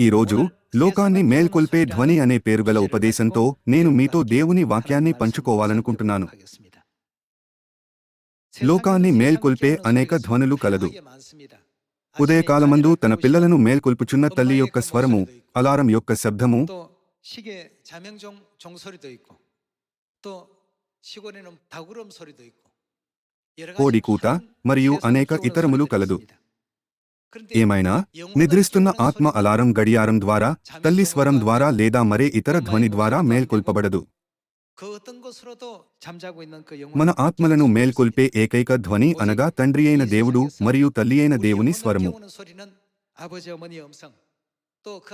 ఈరోజు లోకాన్ని మేల్కొల్పే ధ్వని అనే పేరు గల ఉపదేశంతో నేను మీతో దేవుని వాక్యాన్ని పంచుకోవాలనుకుంటున్నాను. లోకాన్ని మేల్కొల్పే అనేక ధ్వనులు కలదు. ఉదయకాలమందు తన పిల్లలను మేల్కొల్పుచున్న తల్లి యొక్క స్వరము అలారం యొక్క శబ్దము కోడికూట మరియు అనేక ఇతరములు కలదు. ఏమైనా? నిద్రిస్తున్న ఆత్మ అలారం గడియారం ద్వారా తల్లి స్వరం ద్వారా లేదా మరే ఇతర ధ్వని ద్వారా మేల్కొల్పబడదు. మన ఆత్మలను మేల్కొల్పే ఏకైక ధ్వని అనగా తండ్రి అయిన దేవుడు మరియు తల్లి అయిన దేవుని స్వరము.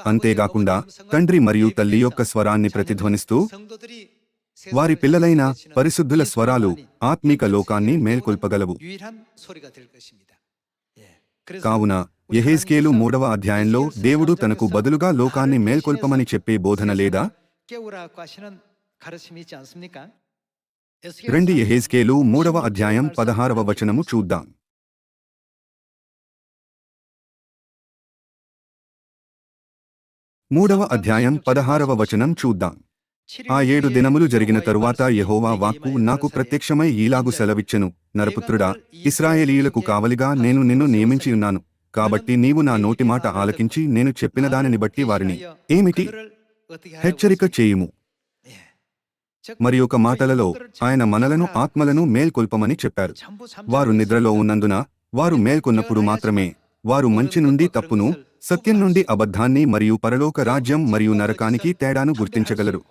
అంతేకాకుండా తండ్రి మరియు తల్లి యొక్క స్వరాన్ని ప్రతిధ్వనిస్తూ వారి పిల్లలైన పరిశుద్ధుల స్వరాలు ఆత్మిక లోకాన్ని మేల్కొల్పగలవు. కావున యహేజ్కేలు మూడవ అధ్యాయంలో దేవుడు తనకు బదులుగా లోకాన్ని మేల్కొల్పమని చెప్పే బోధన లేదా? రెండు యహేజ్కేలు మూడవ అధ్యాయం పదహారవ వచనము చూద్దాం. మూడవ అధ్యాయం పదహారవ వచనం చూద్దాం. ఆ ఏడు దినములు జరిగిన తరువాత యెహోవా వాక్కు నాకు ప్రత్యక్షమై ఈలాగు సెలవిచ్చెను. నరపుత్రుడా ఇస్రాయేలీయులకు కావలిగా నేను నిన్ను నియమించి ఉన్నాను. కాబట్టి నీవు నా నోటి మాట ఆలకించి నేను చెప్పిన దానిని బట్టి వారిని ఏమిటి? హెచ్చరిక చేయుము. మరి ఒక మాటలలో ఆయన మనలను ఆత్మలను మేల్కొల్పమని చెప్పారు. వారు నిద్రలో ఉన్నందున వారు మేల్కొన్నప్పుడు మాత్రమే వారు మంచి నుండి తప్పును సత్యం నుండి అబద్ధాన్ని మరియు పరలోక రాజ్యం మరియు నరకానికి తేడాను గుర్తించగలరు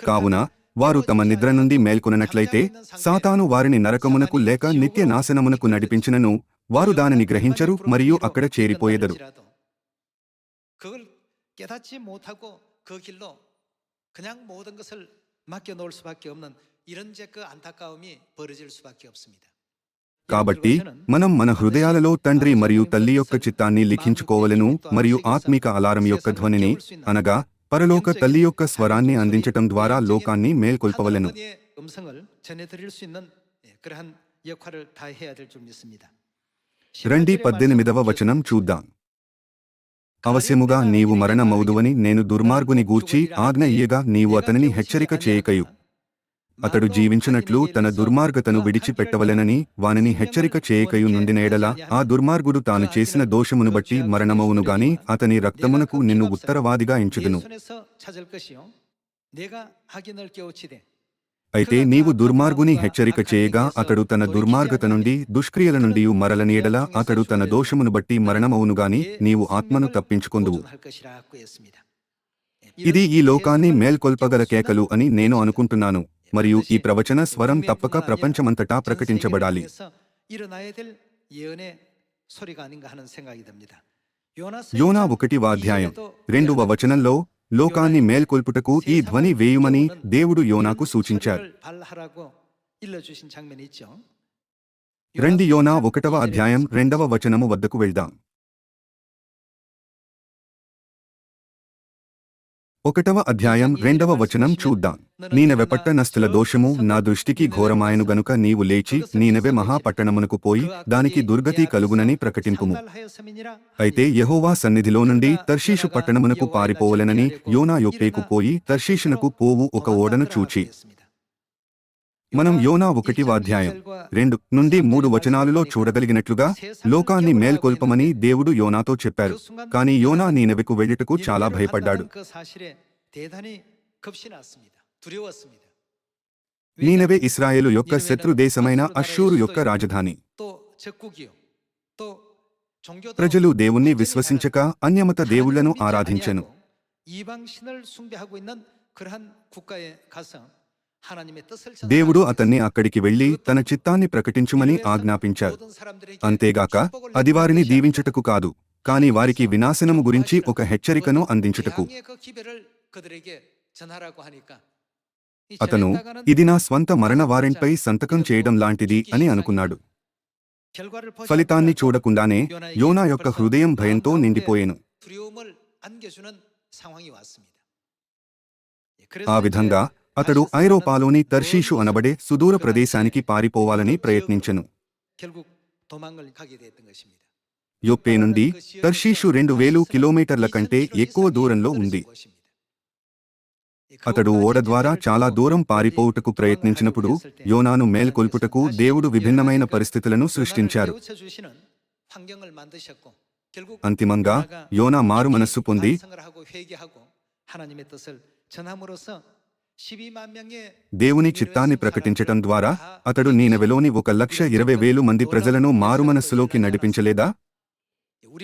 కావున వారు తమ నిద్ర నుండి మేల్కొననట్లయితే సాతాను వారిని నరకమునకు లేక నిత్య నాశనమునకు నడిపించినను వారు దానిని గ్రహించరు మరియు అక్కడ చేరిపోయెదరు 그걸 깨닫지 못하고 그 길로 그냥 모든 것을 맡겨 놓을 수밖에 없는 이런 이제 그 안타까움이 벌어질 수밖에 없습니다. కాబట్టి మనం మన హృదయాలలో తండ్రి మరియు తల్లి యొక్క చిత్తాన్ని లిఖించుకోవలను మరియు ఆత్మిక అలారం యొక్క ధ్వనిని అనగా పరలోక తల్లి యొక్క స్వరాన్ని అందించటం ద్వారా లోకాన్ని మేల్కొల్పవలను. రండి పద్దెనిమిదవ వచనం చూద్దాం. అవశ్యముగా నీవు మరణమౌదువని నేను దుర్మార్గుని గూర్చి ఆజ్ఞ ఇయ్యగా నీవు అతనిని హెచ్చరిక చేయకయు. అతడు జీవించినట్లు తన దుర్మార్గతను విడిచిపెట్టవలెనని వానిని హెచ్చరిక చేయకయు నుండి నేడలా ఆ దుర్మార్గుడు తాను చేసిన దోషమును బట్టి మరణమవును గాని అతని రక్తమునకు నిన్ను ఉత్తరవాదిగా ఎంచుదును. అయితే నీవు దుర్మార్గుని హెచ్చరిక చేయగా అతడు తన దుర్మార్గత నుండి దుష్క్రియల నుండి మరలనీడల అతడు తన దోషమును బట్టి మరణమవును గాని నీవు ఆత్మను తప్పించుకొందువు. ఇది ఈ లోకాన్ని మేల్కొల్పగల కేకలు అని నేను అనుకుంటున్నాను. మరియు ఈ ప్రవచన స్వరం తప్పక ప్రపంచమంతటా ప్రకటించబడాలి. యోనా ఒకటి వాధ్యాయం. రెండవ వచనంలో లోకాన్ని మేల్కొల్పుటకు ఈ ధ్వని వేయుమని దేవుడు యోనాకు సూచించారు. రండి యోనా ఒకటవ అధ్యాయం రెండవ వచనము వద్దకు వెళ్దాం. ఒకటవ అధ్యాయం రెండవ వచనం చూద్దాం. నీనెవె పట్టణస్థుల దోషము నా దృష్టికి ఘోరమాయను గనుక నీవు లేచి నీనెవె మహాపట్టణమునకు పోయి దానికి దుర్గతి కలుగునని ప్రకటింపుము. అయితే యెహోవా సన్నిధిలో నుండి తర్షీషు పట్టణమునకు పారిపోవలెనని యోనా యొప్పేకు పోయి తర్షీషునకు పోవు ఒక ఓడను చూచి. మనం యోనా ఒకటి వాధ్యాయం రెండు నుండి మూడు వచనాలలో చూడగలిగినట్లుగా లోకాన్ని మేల్కొల్పమని దేవుడు యోనాతో చెప్పారు. కానీ యోనా నీనెవెకు వెళ్ళుటకు చాలా భయపడ్డాడు. నీనవే ఇస్రాయేలు యొక్క శత్రు దేశమైన అషూరు యొక్క రాజధాని. ప్రజలు దేవుణ్ణి విశ్వసించక అన్యమత దేవుళ్ళను ఆరాధించను. దేవుడు అతన్ని అక్కడికి వెళ్ళి తన చిత్తాన్ని ప్రకటించుమని ఆజ్ఞాపించారు అంతేగాక అది వారిని దీవించుటకు కాదు కాని వారికి వినాశనము గురించి ఒక హెచ్చరికను అందించుటకు. అతను ఇది నా స్వంత మరణ వారెంట్పై సంతకం చేయడం లాంటిది అని అనుకున్నాడు. ఫలితాన్ని చూడకుండానే యోనా యొక్క హృదయం భయంతో నిండిపోయేను. ఆ విధంగా అతడు ఐరోపాలోని తర్షీషు అనబడే సుదూర ప్రదేశానికి పారిపోవాలని ప్రయత్నించను. యొప్పే నుండి తర్షీషు రెండు వేలు కిలోమీటర్ల కంటే ఎక్కువ దూరంలో ఉంది. అతడు ఓడ ద్వారా చాలా దూరం పారిపోవుటకు ప్రయత్నించినప్పుడు యోనాను మేల్కొల్పుటకు దేవుడు విభిన్నమైన పరిస్థితులను సృష్టించారు. అంతిమంగా యోనా మారు మనస్సు పొంది దేవుని చిత్తాన్ని ప్రకటించటం ద్వారా అతడు నీనవెలోని ఒక లక్ష ఇరవై వేలు మంది ప్రజలను మారుమనస్సులోకి నడిపించలేదా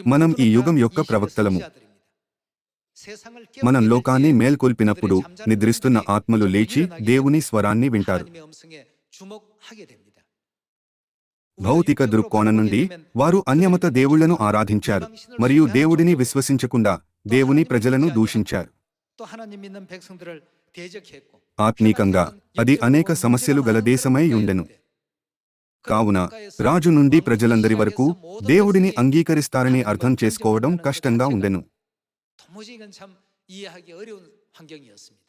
మనం ఈ యుగం యొక్క ప్రవక్తలము మనం లోకాన్ని మేల్కొల్పినప్పుడు నిద్రిస్తున్న ఆత్మలు లేచి దేవుని స్వరాన్ని వింటారు భౌతిక దృక్కోణం నుండి వారు అన్యమత దేవుళ్ళను ఆరాధించారు మరియు దేవుడిని విశ్వసించకుండా దేవుని ప్రజలను దూషించారు 또 하나님 믿는 백성들을 대적했고 ఆత్మీకంగా అది అనేక సమస్యలు గల దేశమై ఉండెను కావున రాజు నుండి ప్రజలందరి వరకు దేవుడిని అంగీకరిస్తారని అర్థం చేసుకోవడం కష్టంగా ఉండెను 도무지 이건 참 이해하기 어려운 환경이었습니다.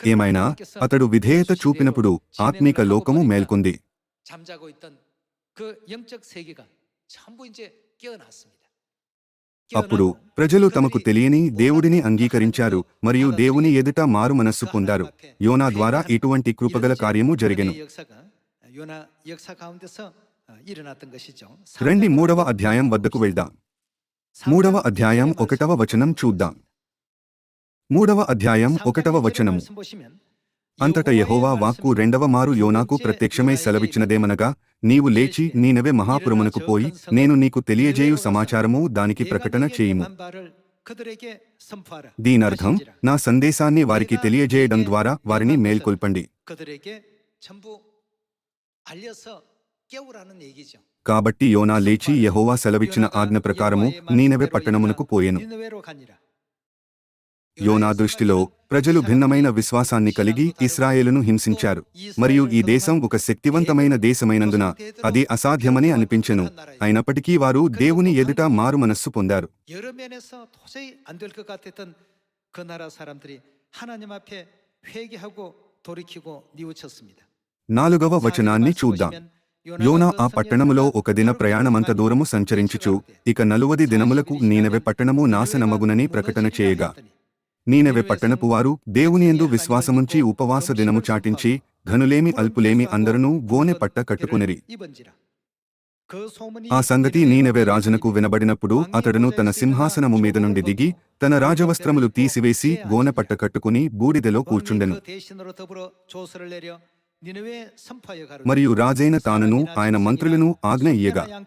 ఏమైనా అతడు విధేయత చూపినప్పుడు ఆత్మీక లోకము మేల్కొంది 잠자고 있던 그 영적 세계가 전부 이제 깨어났습니다. అప్పుడు ప్రజలు తమకు తెలియని దేవుడిని అంగీకరించారు మరియు దేవుని ఎదుట మారు మనస్సు పొందారు. యోనా ద్వారా ఇటువంటి కృపగల కార్యము జరిగను. రండి మూడవ అధ్యాయం వద్దకు వెళ్దాం. మూడవ అధ్యాయం ఒకటవ వచనం చూద్దాం. మూడవ అధ్యాయం ఒకటవ వచనము. అంతట యహోవా వాక్కు రెండవ మారు యోనాకు ప్రత్యక్షమై సెలవిచ్చినదేమనగా నీవు లేచి నేనవే మహాపురమునకు పోయి నేను నీకు తెలియజేయు సమాచారము దానికి ప్రకటన చేయుము. దీనర్థం నా సందేశాన్ని వారికి తెలియజేయడం ద్వారా వారిని మేల్కొల్పండి. కాబట్టి యోనా లేచి యహోవా సెలవిచ్చిన ఆజ్ఞ ప్రకారము నీనవే పట్టణమునకు పోయెను. యోనా దృష్టిలో ప్రజలు భిన్నమైన విశ్వాసాన్ని కలిగి ఇస్రాయేలును హింసించారు. మరియు ఈ దేశం ఒక శక్తివంతమైన దేశమైనందున అది అసాధ్యమని అనిపించెను. అయినప్పటికీ వారు దేవుని ఎదుట మారు మనస్సు పొందారు. నాలుగవ వచనాన్ని చూద్దాం. యోనా ఆ పట్టణములో ఒక దిన ప్రయాణమంత దూరము సంచరించుచు. ఇక నలువది దినములకు నేనవే పట్టణము నాశనమగునని ప్రకటన చేయగా. నీనవె పట్టణపు వారు దేవుని యందు విశ్వాసముంచి ఉపవాస దినము చాటించి ఘనులేమి అల్పులేమి అందరూ గోనె పట్ట కట్టుకునిరి. ఆ సంగతి నీనెవె రాజునకు వినబడినప్పుడు అతడును తన సింహాసనము మీద నుండి దిగి తన రాజవస్త్రములు తీసివేసి గోనె పట్ట కట్టుకుని బూడిదెలో కూర్చుండెను. మరియు రాజైన తానును ఆయన మంత్రులను ఆజ్ఞ ఇయ్యగా.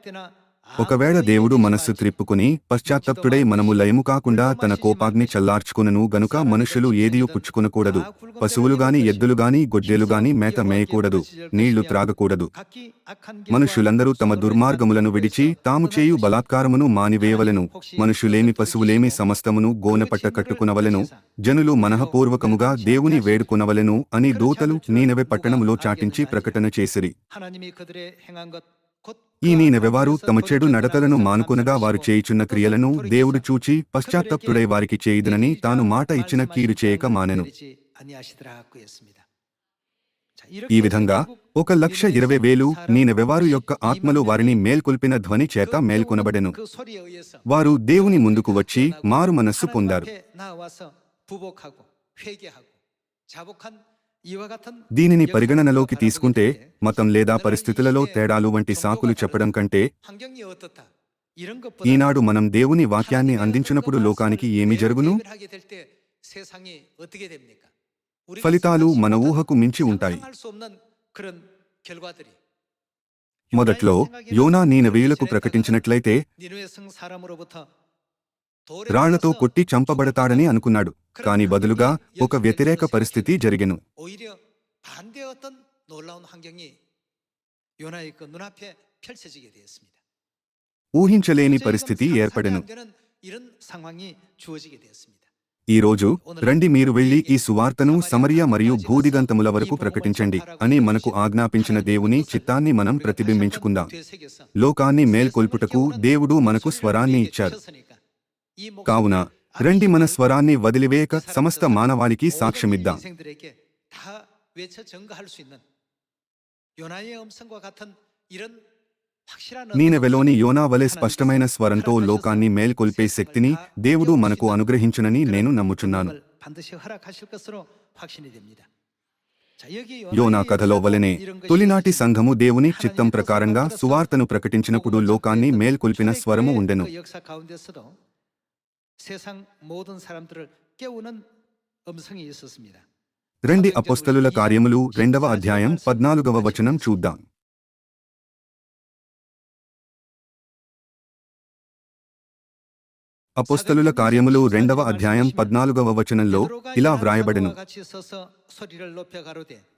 ఒకవేళ దేవుడు మనస్సు త్రిప్పుకుని పశ్చాత్తప్తుడై మనము లయము కాకుండా తన కోపాగ్ని చల్లార్చుకునను గనుక మనుషులు ఏదియూ పుచ్చుకొనకూడదు. పశువులుగాని ఎద్దులుగాని గొడ్డెలుగాని మేత మేయకూడదు. నీళ్ళు త్రాగకూడదు. మనుషులందరూ తమ దుర్మార్గములను విడిచి తాము చేయు బలాత్కారమును మానివేయవలను. మనుషులేమి పశువులేమి సమస్తమును గోనపట్ట కట్టుకునవలను. జనులు మనహపూర్వకముగా దేవుని వేడుకునవలను అని దూతలు నీనవే పట్టణములో చాటించి ప్రకటన చేసిరి. ఈ నీనెవెవారు తమ చెడు నడతలను మానుకొనగా వారు చేయుచున్న క్రియలను దేవుడు చూచి పశ్చాత్తప్తుడై వారికి చేయుదునని తాను మాట ఇచ్చిన కీడు చేయక మానెను. ఈ విధంగా ఒక లక్ష ఇరవై వేలు నేనెవెవారు యొక్క ఆత్మలు వారిని మేల్కొల్పిన ధ్వని చేత మేల్కొనబడెను. వారు దేవుని ముందుకు వచ్చి మారు మనస్సు పొందారు. దీనిని పరిగణనలోకి తీసుకుంటే మతం లేదా పరిస్థితులలో తేడాలు వంటి సాకులు చెప్పడం కంటే ఈనాడు మనం దేవుని వాక్యాన్ని అందించినప్పుడు లోకానికి ఏమి జరుగును? ఫలితాలు మన ఊహకు మించి ఉంటాయి. మొదట్లో యోనా నీనవేయులకు ప్రకటించినట్లయితే రాళ్ళతో కొట్టి చంపబడతాడని అనుకున్నాడు. కాని బదులుగా ఒక వ్యతిరేక పరిస్థితి జరిగెను. ఊహించలేని పరిస్థితి ఏర్పడెను. ఈ రోజు రండి మీరు వెళ్ళి ఈ సువార్తను సమరియ మరియు భూదిగంతముల వరకు ప్రకటించండి అని మనకు ఆజ్ఞాపించిన దేవుని చిత్తాన్ని మనం ప్రతిబింబించుకుందాం. లోకాన్ని మేల్కొల్పుటకు దేవుడు మనకు స్వరాన్ని ఇచ్చారు కావున రండి మన స్వరాన్ని వదిలివేయక సమస్త మానవానికి సాక్ష్యమిద్దాం. నీనెవెలోని యోనా వలె స్పష్టమైన స్వరంతో లోకాన్ని మేల్కొల్పే శక్తిని దేవుడు మనకు అనుగ్రహించునని నేను నమ్ముచున్నాను. యోనా కథలో వలనే తొలినాటి సంఘము దేవుని చిత్తం ప్రకారంగా సువార్తను ప్రకటించినప్పుడు లోకాన్ని మేల్కొల్పిన స్వరము ఉండెను. 세상 모든 사람들을 깨우는 음성이 있었습니다. రండి అపోస్తలుల కార్యములు రెండవ అధ్యాయం పద్నాలుగవ వచనం చూద్దాం అపోస్తలుల కార్యములు రెండవ అధ్యాయం పద్నాలుగవ వచనంలో ఇలా వ్రాయబడను.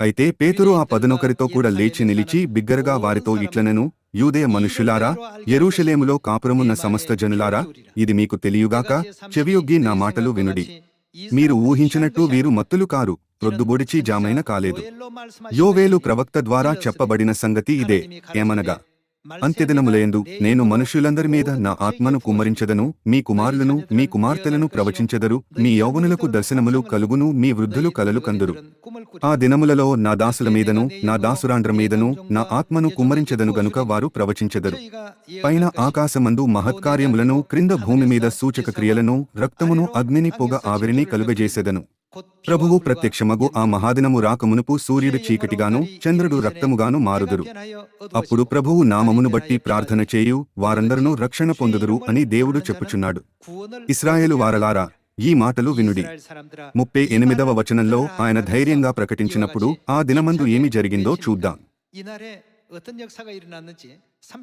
అయితే పేతురు ఆ పదనొకరితో కూడా లేచి నిలిచి బిగ్గరగా వారితో ఇట్లనెను యూదయ మనుష్యులారా ఎరూషలేములో కాపురమున్న సమస్త జనులారా ఇది మీకు తెలియగాక చెవియొగ్గి నా మాటలు వినుడి. మీరు ఊహించినట్టు వీరు మత్తులు కారు ప్రొద్దుబొడిచి జామైన కాలేదు. యోవేలు ప్రవక్త ద్వారా చెప్పబడిన సంగతి ఇదే ఏమనగా అంత్యదినములయందు నేను మనుష్యులందరి మీద నా ఆత్మను కుమ్మరించదను. మీ కుమారులను మీ కుమార్తెలను ప్రవచించెదరు. మీ యౌవనులకు దర్శనములు కలుగును. మీ వృద్ధులు కలలు కందురు. ఆ దినములలో నా దాసుల మీదను నా దాసురాండ్ర మీదను నా ఆత్మను కుమ్మరించెదను గనుక వారు ప్రవచించెదరు. పైన ఆకాశమందు మహత్కార్యములను క్రింద భూమి మీద సూచక క్రియలను రక్తమును అగ్నిని పొగ ఆవిరిని కలుగజేసెదను. ప్రభువు ప్రత్యక్షమగు ఆ మహాదినము రాకమునుపు సూర్యుడు చీకటిగాను చంద్రుడు రక్తముగాను మారుదురు. అప్పుడు ప్రభువు నామమును బట్టి ప్రార్థన చేయు వారందరూ రక్షణ పొందుదురు అని దేవుడు చెప్పుచున్నాడు. ఇస్రాయేలు వారలారా ఈ మాటలు వినుడి. ముప్పై ఎనిమిదవ వచనంలో ఆయన ధైర్యంగా ప్రకటించినప్పుడు ఆ దినమందు ఏమి జరిగిందో చూద్దాం.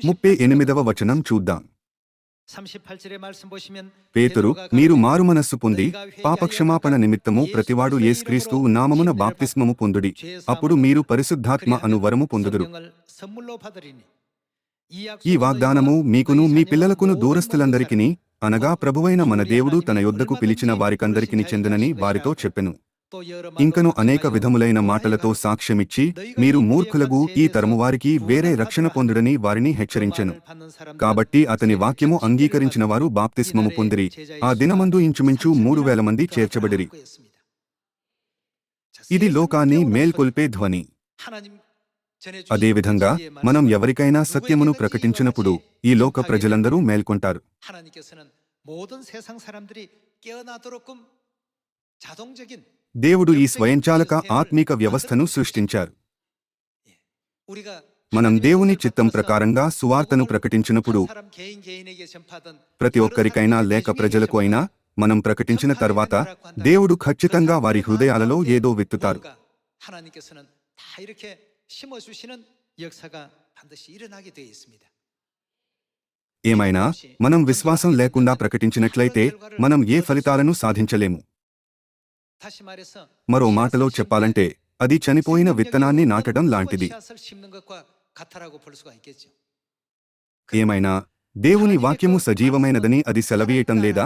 ముప్పై ఎనిమిదవ వచనం చూద్దాం. పేతురు మీరు మారుమనస్సు పొంది పాపక్షమాపణ నిమిత్తము ప్రతివాడు యేసుక్రీస్తు నామమున బాప్తిస్మము పొందుడి. అప్పుడు మీరు పరిశుద్ధాత్మ అను వరము పొందుదురు. ఈ వాగ్దానము మీకును మీ పిల్లలకును దూరస్థులందరికీ అనగా ప్రభువైన మన దేవుడు తన యొద్దకు పిలిచిన వారికందరికిని చెందనని వారితో చెప్పెను. ఇంకను అనేక విధములైన మాటలతో సాక్ష్యమిచ్చి మీరు మూర్ఖులగు ఈ తరము వారికి వేరే రక్షణ పొందుడని వారిని హెచ్చరించెను కాబట్టి అతని వాక్యము అంగీకరించిన వారు బాప్తిస్మము పొందిరి ఆ దినమందు ఇంచుమించు మూడు వేల మంది చేర్చబడిరి ఇది లోకాన్ని మేల్కొల్పే ధ్వని అదేవిధంగా మనం ఎవరికైనా సత్యమును ప్రకటించినప్పుడు ఈ లోక ప్రజలందరూ మేల్కొంటారు 하나님께서는 모든 세상 사람들이 깨어나도록끔 자동적인 దేవుడు ఈ స్వయంచాలక ఆత్మిక వ్యవస్థను సృష్టించారు. మనం దేవుని చిత్తం ప్రకారంగా సువార్తను ప్రకటించినప్పుడు ప్రతి ఒక్కరికైనా లేక ప్రజలకు అయినా మనం ప్రకటించిన తర్వాత దేవుడు ఖచ్చితంగా వారి హృదయాలలో ఏదో విత్తుతారు. ఏమైనా మనం విశ్వాసం లేకుండా ప్రకటించినట్లయితే మనం ఏ ఫలితాలను సాధించలేము. మరో మాటలో చెప్పాలంటే అది చనిపోయిన విత్తనాన్ని నాటడం లాంటిది. ఏమైనా దేవుని వాక్యము సజీవమైనదని అది సెలవీయటం లేదా?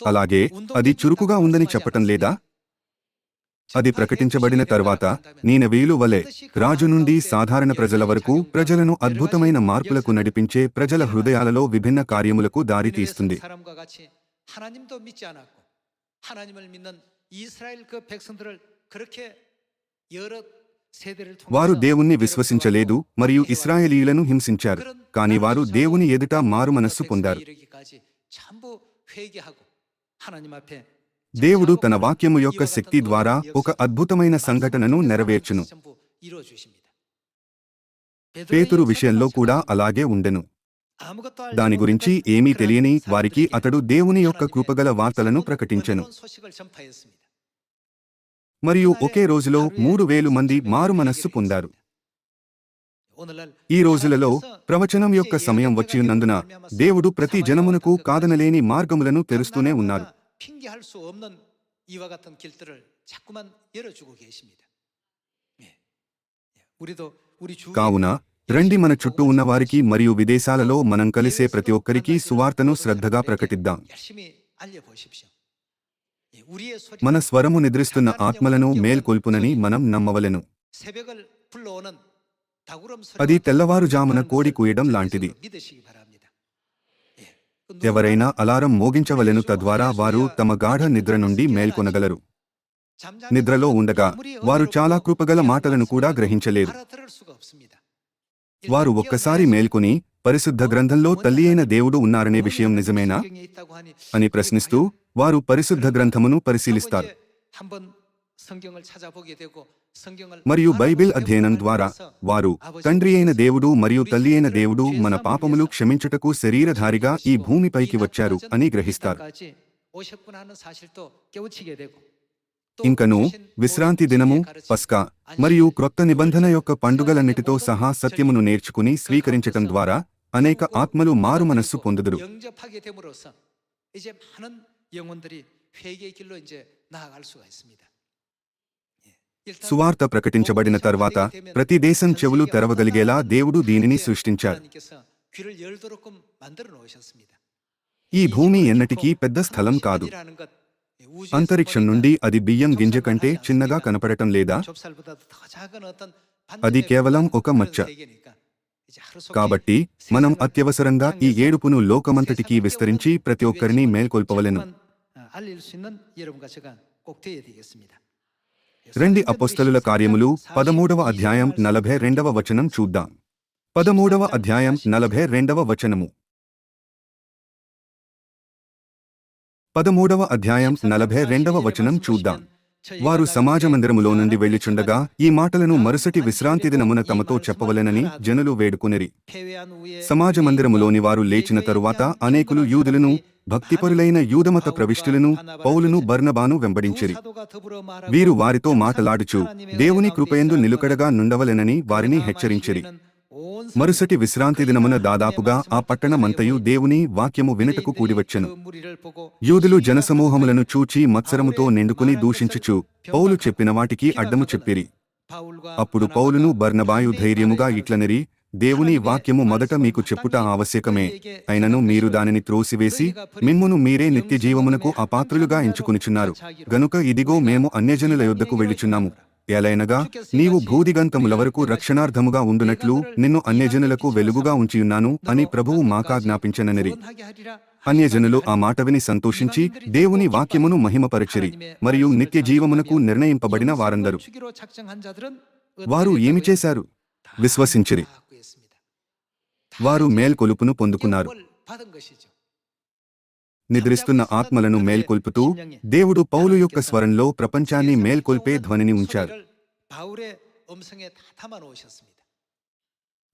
అలాగే అది చురుకుగా ఉందని చెప్పటం లేదా? అది ప్రకటించబడిన తర్వాత నేను వీలు వలె రాజు నుండి సాధారణ ప్రజల వరకు ప్రజలను అద్భుతమైన మార్పులకు నడిపించే ప్రజల హృదయాలలో విభిన్న కార్యములకు దారితీస్తుంది వారు దేవుణ్ణి విశ్వసించలేదు మరియు ఇస్రాయేలీలను హింసించారు. కానీ వారు దేవుని ఎదుట మారు మనస్సు పొందారు. దేవుడు తన వాక్యము యొక్క శక్తి ద్వారా ఒక అద్భుతమైన సంఘటనను నెరవేర్చును. పేతురు విషయంలో కూడా అలాగే ఉండెను. దాని గురించి ఏమీ తెలియని వారికి అతడు దేవుని యొక్క కృపగల వార్తలను ప్రకటించెను. మరియు ఒకే రోజులో మూడు వేలు మంది మారు మనస్సు పొందారు. ఈ రోజులలో ప్రవచనం యొక్క సమయం వచ్చినందున దేవుడు ప్రతి జనమునకు కాదనలేని మార్గములను తెరుస్తూనే ఉన్నారు. కావున రండి మన చుట్టూ ఉన్నవారికి మరియు విదేశాలలో మనం కలిసే ప్రతి ఒక్కరికి సువార్తను శ్రద్ధగా ప్రకటిద్దాం. మన స్వరము నిద్రిస్తున్న ఆత్మలను మేల్కొల్పునని మనం నమ్మవలెను. అది తెల్లవారుజామున కోడి కూయడం లాంటిది. ఎవరైనా అలారం మోగించవలెను తద్వారా వారు తమ గాఢ నిద్ర నుండి మేల్కొనగలరు. నిద్రలో ఉండగా వారు చాలా కృపగల మాటలను కూడా గ్రహించలేరు. వారు ఒక్కసారి మేల్కొని పరిశుద్ధ గ్రంథంలో తల్లి అయిన దేవుడు ఉన్నారనే విషయం నిజమేనా? అని ప్రశ్నిస్తూ వారు పరిశుద్ధ గ్రంథమును పరిశీలిస్తారు. మరియు బైబిల్ అధ్యయనం ద్వారా వారు తండ్రి అయిన దేవుడు మరియు తల్లి అయిన దేవుడు మన పాపములు క్షమించుటకు శరీరధారిగా ఈ భూమిపైకి వచ్చారు అని గ్రహిస్తారు. ఇంకను విశ్రాంతి దినము పస్కా మరియు క్రొత్త నిబంధన యొక్క పండుగలన్నిటితో సహా సత్యమును నేర్చుకుని స్వీకరించటం ద్వారా అనేక ఆత్మలు మారు మనస్సు పొందుదురు సువార్త ప్రకటించబడిన తర్వాత ప్రతి దేశం చెవులు తెరవగలిగేలా దేవుడు దీనిని సృష్టించారు ఈ భూమి ఎన్నటికీ పెద్ద స్థలం కాదు అంతరిక్షం నుండి అది బియ్యం గింజ కంటే చిన్నగా కనపడటం లేదా? అది కేవలం ఒక మచ్చ. కాబట్టి మనం అత్యవసరంగా ఈ ఏడుపును లోకమంతటికి విస్తరించి ప్రతి ఒక్కరిని మేల్కొల్పవలను. రెండి అపొస్తలుల కార్యములు పదమూడవ అధ్యాయం నలభై రెండవ వచనం చూద్దాం. పదమూడవ అధ్యాయం నలభై రెండవ వచనము. పదమూడవ అధ్యాయం నలభై రెండవ వచనం చూద్దాం. వారు సమాజ మందిరములో నుండి వెళ్ళిచుండగా ఈ మాటలను మరుసటి విశ్రాంతి దినమున తమతో చెప్పవలెనని జనులు వేడుకునిరి. సమాజ మందిరములోని వారు లేచిన తరువాత అనేకులు యూదులను భక్తిపరులైన యూదమత ప్రవిష్టులను పౌలును బర్ణబాను వెంబడించిరి. వీరు వారితో మాటలాడుచు దేవుని కృపయందు నిలుకడగా నుండవలెనని వారిని హెచ్చరించిరి. మరుసటి విశ్రాంతి దినమున దాదాపుగా ఆ పట్టణమంతయు దేవుని వాక్యము వినటకు కూడివచ్చెను. యూదులు జనసమూహములను చూచి మత్సరముతో నిండుకుని దూషించుచు పౌలు చెప్పిన వాటికి అడ్డము చెప్పిరి. అప్పుడు పౌలును బర్నబాయు ధైర్యముగా ఇట్లనిరి దేవుని వాక్యము మొదట మీకు చెప్పుట ఆవశ్యకమే. అయినను మీరు దానిని త్రోసివేసి మిమ్మును మీరే నిత్య జీవమునకు అపాత్రులుగా ఎంచుకునిచున్నారు. గనుక ఇదిగో మేము అన్యజనుల యొద్దకు వెళ్ళుచున్నాము. ఏలైనగా నీవు భూదిగంతముల వరకు రక్షణార్థముగా ఉండునట్లు నిన్ను అన్యజనులకు వెలుగుగా ఉంచియున్నాను అని ప్రభువు మాకాజ్ఞాపించననిరి అన్యజనులు ఆ మాట విని సంతోషించి దేవుని వాక్యమును మహిమపరచిరి మరియు నిత్య జీవమునకు నిర్ణయింపబడిన వారందరు. వారు ఏమి చేశారు? విశ్వసించిరి. వారు మేల్కొలుపును పొందుకున్నారు. నిద్రిస్తున్న ఆత్మలను మేల్కొల్పుతూ దేవుడు పౌలు యొక్క స్వరంలో ప్రపంచాన్ని మేల్కొల్పే ధ్వనిని ఉంచారు.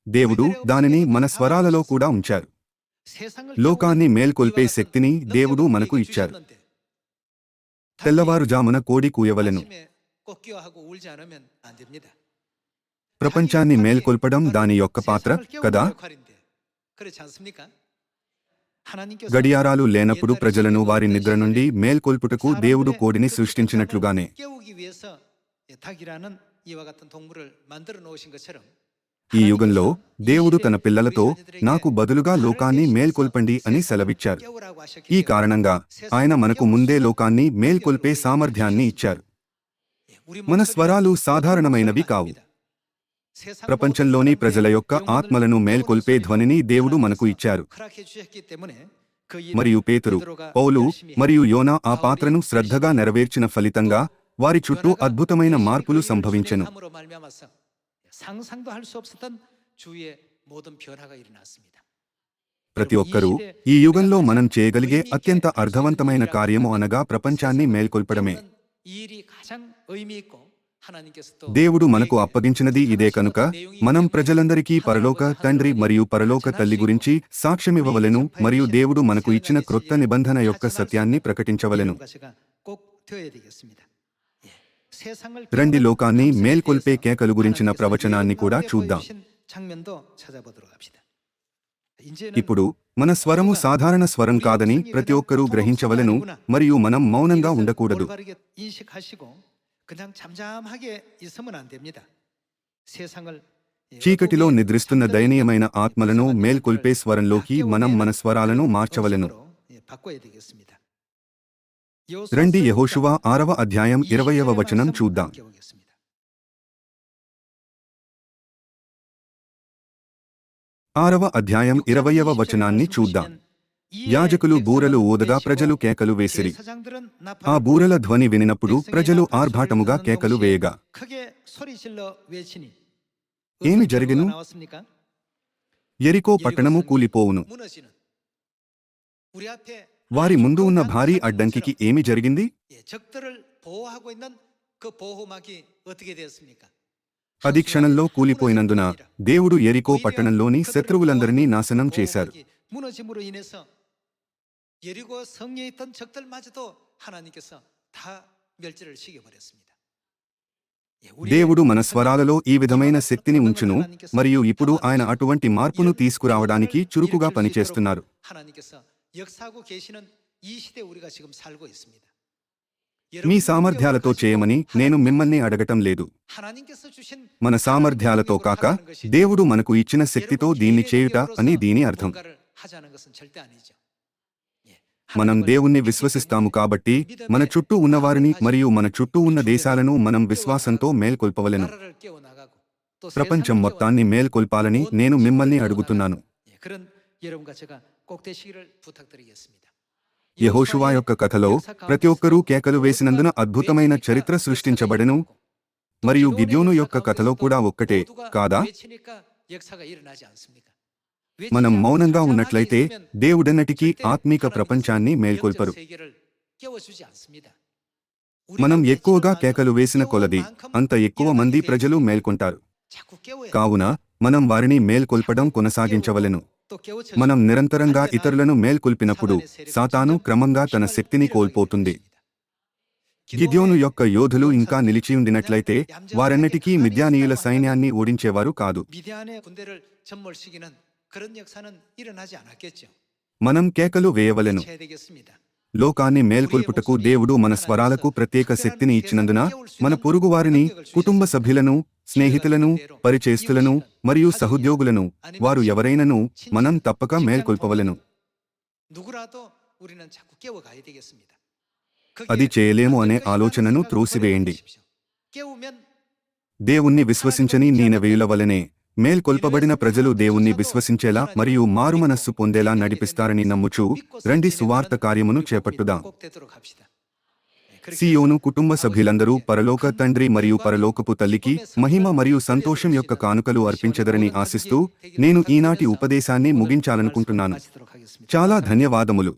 దేవుడు దానిని మన స్వరాలలో కూడా ఉంచారు. లోకాన్ని మేల్కొల్పే శక్తిని దేవుడు మనకు ఇచ్చారు. తెల్లవారుజామున కోడి కూయవలెను ప్రపంచాన్ని మేల్కొల్పడం దాని యొక్క పాత్ర కదా? గడియారాలు లేనప్పుడు ప్రజలను వారి నిద్ర నుండి మేల్కొల్పుటకు దేవుడు కోడిని సృష్టించినట్లుగానే. ఈ యుగంలో దేవుడు తన పిల్లలతో నాకు బదులుగా లోకాన్ని మేల్కొల్పండి అని సెలవిచ్చారు. ఈ కారణంగా ఆయన మనకు ముందే లోకాన్ని మేల్కొల్పే సామర్థ్యాన్ని ఇచ్చారు. మన స్వరాలు సాధారణమైనవి కావు. ప్రపంచంలోని ప్రజల యొక్క ఆత్మలను మేల్కొల్పే ధ్వనిని దేవుడు మనకు ఇచ్చారు మరియు పేతురు పౌలు మరియు యోనా ఆ పాత్రను శ్రద్ధగా నెరవేర్చిన ఫలితంగా వారి చుట్టూ అద్భుతమైన మార్పులు సంభవించెను ప్రతి ఒక్కరూ ఈ యుగంలో మనం చేయగలిగే అత్యంత అర్థవంతమైన కార్యము అనగా ప్రపంచాన్ని మేల్కొల్పడమే దేవుడు మనకు అప్పగించినది ఇదే కనుక మనం ప్రజలందరికీ పరలోక తండ్రి మరియు పరలోక తల్లి గురించి సాక్ష్యమివ్వవలెను మరియు దేవుడు మనకు ఇచ్చిన క్రొత్త నిబంధన యొక్క సత్యాన్ని ప్రకటించవలెను. రండి లోకాన్ని మేల్కొల్పే కేకలు గురించిన ప్రవచనాన్ని కూడా చూద్దాం. ఇప్పుడు మన స్వరము సాధారణ స్వరం కాదని ప్రతి ఒక్కరూ గ్రహించవలెను మరియు మనం మౌనంగా ఉండకూడదు. చీకటిలో నిద్రిస్తున్న దయనీయమైన ఆత్మలను మేల్కొల్పే స్వరంలోకి మనం మన స్వరాలను మార్చవలెను. రండి యెహోషువ ఆరవ అధ్యాయం ఇరవయవ వచనం చూద్దాం. ఆరవ అధ్యాయం ఇరవయవ వచనాన్ని చూద్దాం. యాజకులు బూరలు ఊదగా ప్రజలు కేకలు వేసిరి. ఆ బూరల ధ్వని వినినప్పుడు ప్రజలు ఆర్భాటముగా కేకలు వేయగా. ఏమి జరిగిను? ఎరికో పట్టణము కూలిపోవును. వారి ముందు ఉన్న భారీ అడ్డంకికి ఏమి జరిగింది? అది క్షణంలో కూలిపోయినందున దేవుడు ఎరికో పట్టణంలోని శత్రువులందరినీ నాశనం చేశారు. 보호막이 무너짐으로 인해서 여리고 성에 있던 적들마저도 하나님께서 다 멸절을 시켜버렸습니다. 예, 우리의 దేవుడు మన స్వరాలలో ఈ విధమైన శక్తిని ఉంచును మరియు ఇప్పుడు ఆయన అటువంటి మార్పును తీసుకురావడానికి చురుకుగా పనిచేస్తున్నారు 하나님께서 역사하고 계시는 이 시대 우리가 지금 살고 있습니다. మీ సామర్థ్యాలతో చేయమని నేను మిమ్మల్ని అడగటం లేదు 하나님께서 주신 మన సామర్థ్యాలతో కాక దేవుడు మనకు ఇచ్చిన శక్తితో దీన్ని చేయుట అని దీని అర్థం మనం దేవుణ్ణి విశ్వసిస్తాము కాబట్టి మన చుట్టూ ఉన్నవారిని మరియు మన చుట్టూ ఉన్న దేశాలను మనం విశ్వాసంతో మేల్కొల్పవలను. ప్రపంచం మొత్తాన్ని మేల్కొల్పాలని నేను మిమ్మల్ని అడుగుతున్నాను. యహోషువా యొక్క కథలో ప్రతి ఒక్కరూ కేకలు వేసినందున అద్భుతమైన చరిత్ర సృష్టించబడెను. మరియు గిద్యోను యొక్క కథలో కూడా ఒక్కటే కాదా? మనం మౌనంగా ఉన్నట్లయితే దేవుడెన్నటికీ ఆత్మీక ప్రపంచాన్ని మేల్కొల్పరు. మనం ఎక్కువగా కేకలు వేసిన కొలది అంత ఎక్కువ మంది ప్రజలు మేల్కొంటారు. కావున మనం వారిని మేల్కొల్పడం కొనసాగించవలెను. మనం నిరంతరంగా ఇతరులను మేల్కొల్పినప్పుడు సాతాను క్రమంగా తన శక్తిని కోల్పోతుంది. గిద్యోను యొక్క యోధులు ఇంకా నిలిచియుండినట్లయితే వారెన్నటికీ మిద్యానీయుల సైన్యాన్ని ఓడించేవారు కాదు. మనం కేకలు వేయవలెను లోకాన్ని మేల్కొల్పుటకు దేవుడు మన స్వరాలకు ప్రత్యేక శక్తిని ఇచ్చినందున మన పొరుగువారిని కుటుంబ సభ్యులను స్నేహితులను పరిచేస్తులను మరియు సహోద్యోగులను వారు ఎవరైనను మనం తప్పక మేల్కొల్పవలను అది చేయలేము అనే ఆలోచనను త్రోసివేయండి దేవుణ్ణి విశ్వసించని నీనవేయుల వలనే మేల్కొల్పబడిన ప్రజలు దేవుణ్ణి విశ్వసించేలా మరియు మారుమనస్సు పొందేలా నడిపిస్తారని నమ్ముచు రండి సువార్త కార్యమును చేపట్టుదాం. సియోను కుటుంబ సభ్యులందరూ పరలోక తండ్రి మరియు పరలోకపు తల్లికి మహిమ మరియు సంతోషం యొక్క కానుకలు అర్పించదరని ఆశిస్తూ నేను ఈనాటి ఉపదేశాన్ని ముగించాలనుకుంటున్నాను. చాలా ధన్యవాదములు.